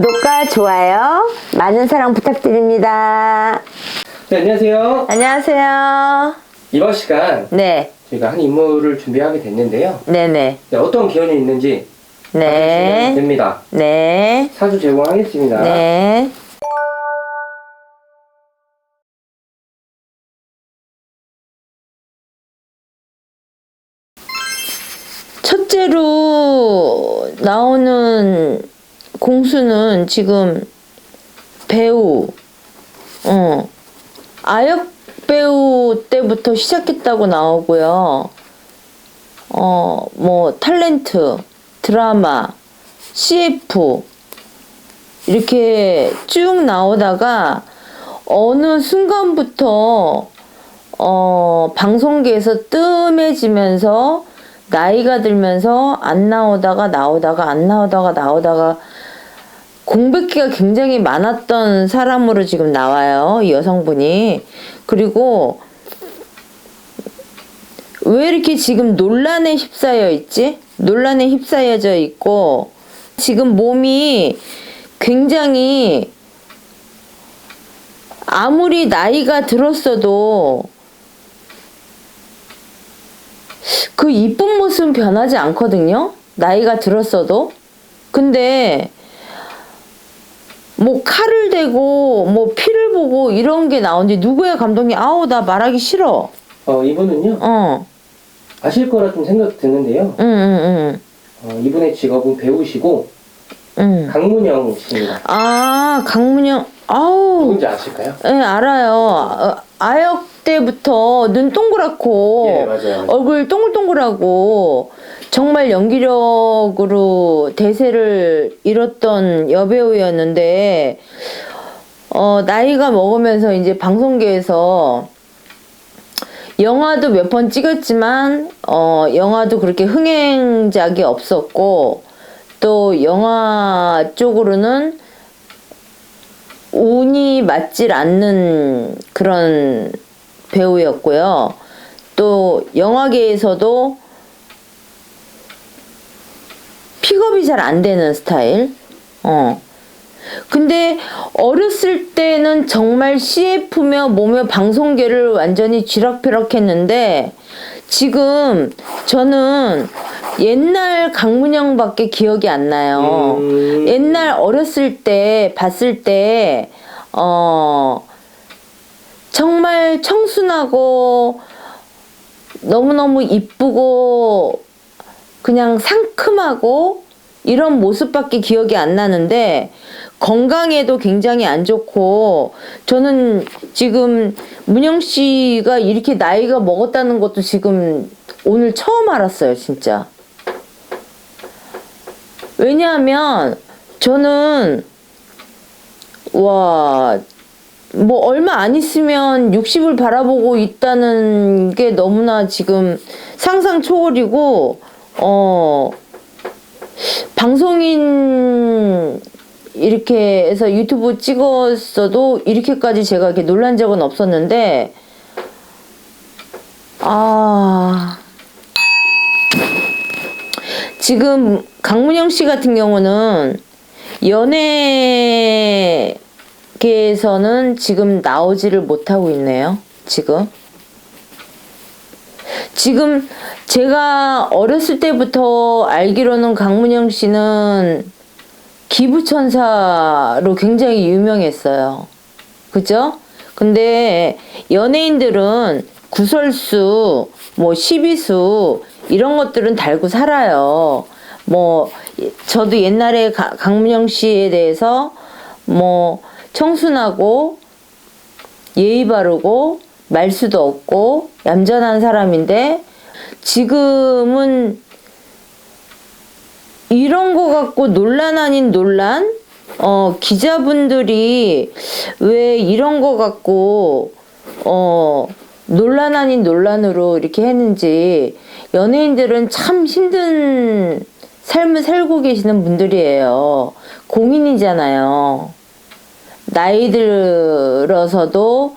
구독과 좋아요 많은 사랑 부탁드립니다. 네, 안녕하세요. 안녕하세요. 이번 시간 네, 저희가 한 인물을 준비하게 됐는데요. 네네, 네, 어떤 기원이 있는지 봐주시면 네, 됩니다. 네, 사주 제공하겠습니다. 네. 첫째로 나오는 공수는 지금 배우, 어, 아역 배우 때부터 시작했다고 나오고요. 어, 뭐, 탤런트, 드라마, CF, 이렇게 쭉 나오다가 어느 순간부터 어, 방송계에서 뜸해지면서 나이가 들면서 안 나오다가 나오다가 안 나오다가 나오다가 공백기가 굉장히 많았던 사람으로 지금 나와요. 이 여성분이. 그리고 왜 이렇게 지금 논란에 휩싸여 있지? 논란에 휩싸여져 있고 지금 몸이 굉장히 아무리 나이가 들었어도 그 이쁜 모습은 변하지 않거든요. 나이가 들었어도. 근데 뭐 칼을 대고 뭐 피를 보고 이런 게 나오는데 누구야 감독님 아우 나 말하기 싫어. 어, 이분은요, 어. 아실 거라 좀 생각 드는데요. 응, 응, 어, 이분의 직업은 배우시고, 응. 응. 강문영 씨입니다. 아, 강문영. 아우. 누군지 아실까요? 예, 알아요. 어, 아역 때부터 눈 동그랗고 예, 맞아요. 얼굴 동글동글하고 정말 연기력으로 대세를 이뤘던 여배우였는데 어, 나이가 먹으면서 이제 방송계에서 영화도 몇 번 찍었지만 어, 영화도 그렇게 흥행작이 없었고 또 영화 쪽으로는 운이 맞질 않는 그런 배우였고요. 또 영화계에서도 픽업이 잘 안 되는 스타일. 어. 근데 어렸을 때는 정말 CF며 뭐며 방송계를 완전히 쥐락펴락 했는데 지금 저는 옛날 강문영밖에 기억이 안 나요. 음. 옛날 어렸을 때 봤을 때 어. 정말 청순하고 너무너무 이쁘고 그냥 상큼하고 이런 모습밖에 기억이 안 나는데 건강에도 굉장히 안 좋고 저는 지금 문영 씨가 이렇게 나이가 먹었다는 것도 지금 오늘 처음 알았어요, 진짜. 왜냐하면 저는 와, 뭐 얼마 안 있으면 60을 바라보고 있다는 게 너무나 지금 상상 초월이고 어 방송인 이렇게 해서 유튜브 찍었어도 이렇게까지 제가 이렇게 놀란 적은 없었는데 아 지금 강문영 씨 같은 경우는 연예계에서는 지금 나오지를 못하고 있네요. 지금. 지금 제가 어렸을 때부터 알기로는 강문영 씨는 기부천사로 굉장히 유명했어요. 그죠? 근데 연예인들은 구설수, 뭐 시비수 이런 것들은 달고 살아요. 뭐 저도 옛날에 가- 강문영 씨에 대해서 뭐 청순하고 예의 바르고 말수도 없고 얌전한 사람인데 지금은 이런 거 갖고 논란 아닌 논란? 어, 기자분들이 왜 이런 거 갖고, 어, 논란 아닌 논란으로 이렇게 했는지, 연예인들은 참 힘든 삶을 살고 계시는 분들이에요. 공인이잖아요. 나이 들어서도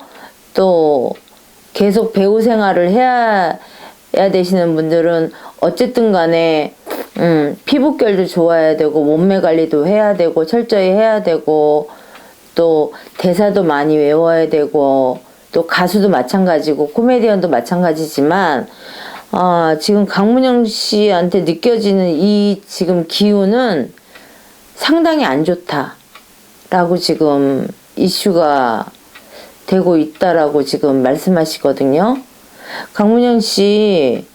또 계속 배우 생활을 해야, 해야 되시는 분들은 어쨌든 간에 음, 피부결도 좋아야 되고 몸매 관리도 해야 되고 철저히 해야 되고 또 대사도 많이 외워야 되고 또 가수도 마찬가지고 코미디언도 마찬가지지만 아, 지금 강문영 씨한테 느껴지는 이 지금 기운은 상당히 안 좋다라고 지금 이슈가 되고 있다라고 지금 말씀하시거든요. 강문영 씨,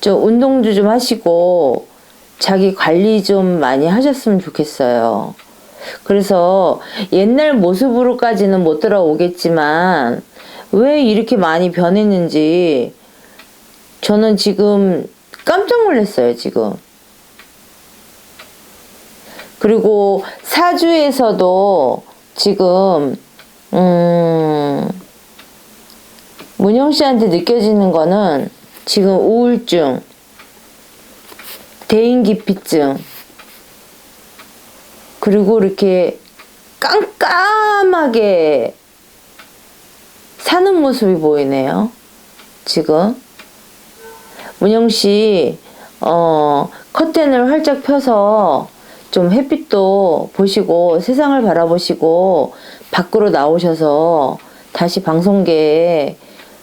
저 운동도 좀 하시고 자기 관리 좀 많이 하셨으면 좋겠어요. 그래서 옛날 모습으로까지는 못 돌아오겠지만 왜 이렇게 많이 변했는지 저는 지금 깜짝 놀랐어요, 지금. 그리고 사주에서도 지금 음 문영 씨한테 느껴지는 거는 지금 우울증, 대인기피증, 그리고 이렇게 깜깜하게 사는 모습이 보이네요. 지금. 문영 씨, 어, 커튼을 활짝 펴서 좀 햇빛도 보시고 세상을 바라보시고 밖으로 나오셔서 다시 방송계에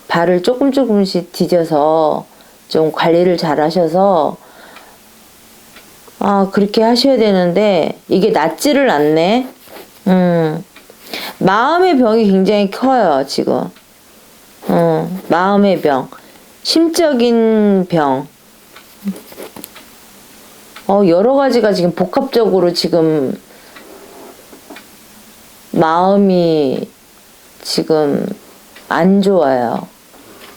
발을 조금 조금씩 디뎌서 좀 관리를 잘 하셔서 아, 그렇게 하셔야 되는데 이게 낫지를 않네. 음. 마음의 병이 굉장히 커요, 지금. 음, 마음의 병. 심적인 병. 어, 여러 가지가 지금 복합적으로 지금 마음이 지금 안 좋아요.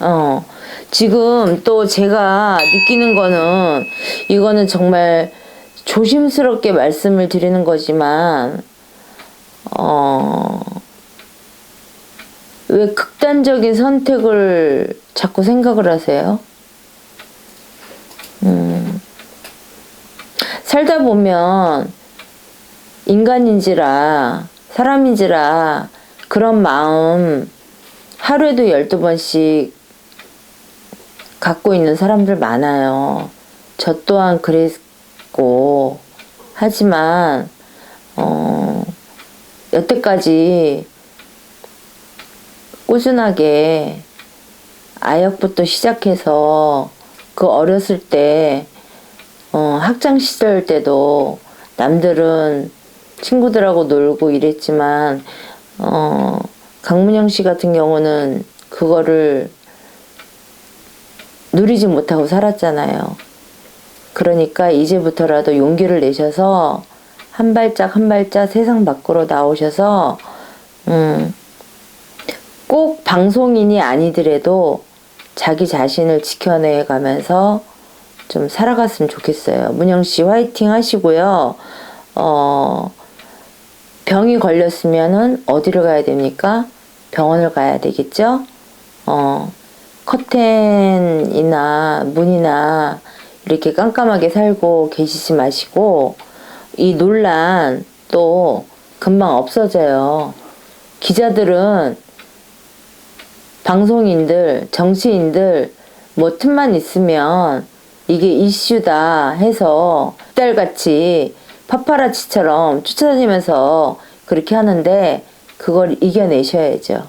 어, 지금 또 제가 느끼는 거는 이거는 정말 조심스럽게 말씀을 드리는 거지만, 어, 왜 극단적인 선택을 자꾸 생각을 하세요? 음, 살다 보면 인간인지라, 사람인지라 그런 마음 하루에도 12번씩 갖고 있는 사람들 많아요. 저 또한 그랬고, 하지만, 어, 여태까지 꾸준하게 아역부터 시작해서 그 어렸을 때, 어, 학창 시절 때도 남들은 친구들하고 놀고 이랬지만, 어, 강문영 씨 같은 경우는 그거를 누리지 못하고 살았잖아요. 그러니까 이제부터라도 용기를 내셔서 한 발짝 한 발짝 세상 밖으로 나오셔서 음, 꼭 방송인이 아니더라도 자기 자신을 지켜내 가면서 좀 살아갔으면 좋겠어요. 문영 씨 화이팅 하시고요. 어, 병이 걸렸으면은 어디로 가야 됩니까? 병원을 가야 되겠죠? 어, 커튼이나 문이나 이렇게 깜깜하게 살고 계시지 마시고 이 논란 또 금방 없어져요. 기자들은 방송인들, 정치인들 뭐 틈만 있으면 이게 이슈다 해서 딸같이 파파라치처럼 쫓아다니면서 그렇게 하는데 그걸 이겨내셔야죠.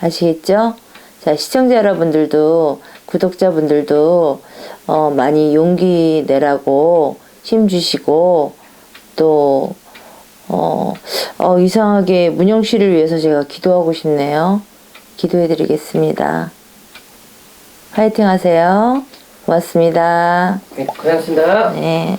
아시겠죠? 자, 시청자 여러분들도 구독자분들도 어, 많이 용기 내라고 힘 주시고 또 어, 어, 이상하게 문영 씨를 위해서 제가 기도하고 싶네요. 기도해 드리겠습니다. 화이팅 하세요. 고맙습니다. 네, 고생하셨습니다. 네.